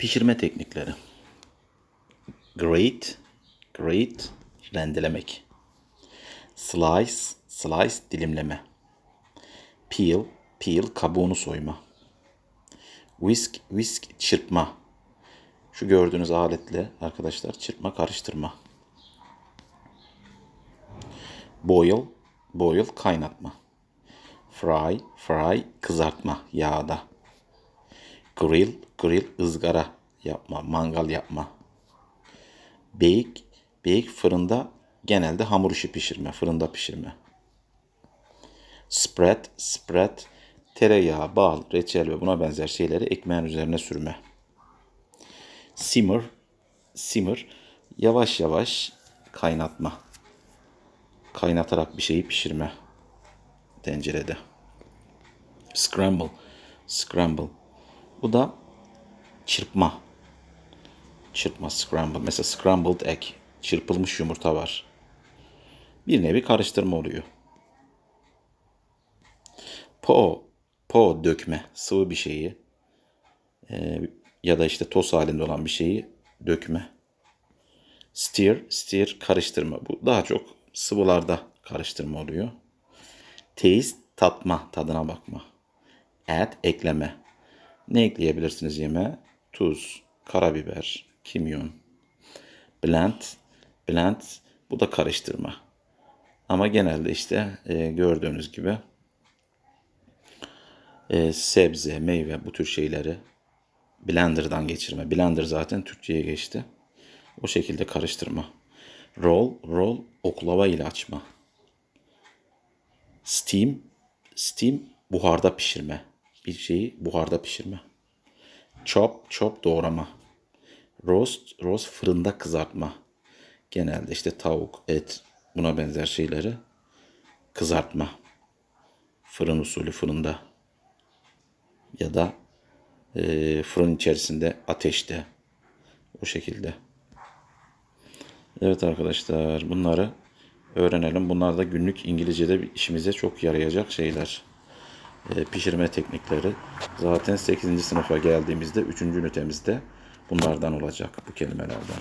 Pişirme teknikleri. Grate, grate, rendelemek. Slice, slice, dilimleme. Peel, peel, kabuğunu soyma. Whisk, whisk, çırpma. Şu gördüğünüz aletle arkadaşlar çırpma, karıştırma. Boil, boil, kaynatma. Fry, fry, kızartma yağda. Grill, grill, ızgara yapma, mangal yapma. Bake, bake fırında genelde hamur işi pişirme, fırında pişirme. Spread, spread, tereyağı, bal, reçel ve buna benzer şeyleri ekmeğin üzerine sürme. Simmer, simmer, yavaş yavaş kaynatma. Kaynatarak bir şeyi pişirme tencerede. Scramble, scramble. Bu da çırpma. Çırpma, scramble. Mesela scrambled egg. Çırpılmış yumurta var. Bir nevi karıştırma oluyor. Po, po dökme. Sıvı bir şeyi. e, ya da işte toz halinde olan bir şeyi dökme. Stir, stir karıştırma. Bu daha çok sıvılarda karıştırma oluyor. Taste, tatma, tadına bakma. Add, ekleme. Ne ekleyebilirsiniz yemeğe? Tuz, karabiber, kimyon. Blend, blend bu da karıştırma. Ama genelde işte e, gördüğünüz gibi e, sebze, meyve bu tür şeyleri blenderdan geçirme. Blender zaten Türkçe'ye geçti. O şekilde karıştırma. Roll, roll oklava ile açma. Steam, steam buharda pişirme. Bir şeyi buharda pişirme. Chop, chop doğrama. Roast, roast fırında kızartma. Genelde işte tavuk, et buna benzer şeyleri kızartma. Fırın usulü fırında. Ya da e, fırın içerisinde ateşte. O şekilde. Evet arkadaşlar bunları öğrenelim. Bunlar da günlük İngilizce'de işimize çok yarayacak şeyler. E, pişirme teknikleri. Zaten 8. sınıfa geldiğimizde 3. ünitemizde bunlardan olacak bu kelimelerden.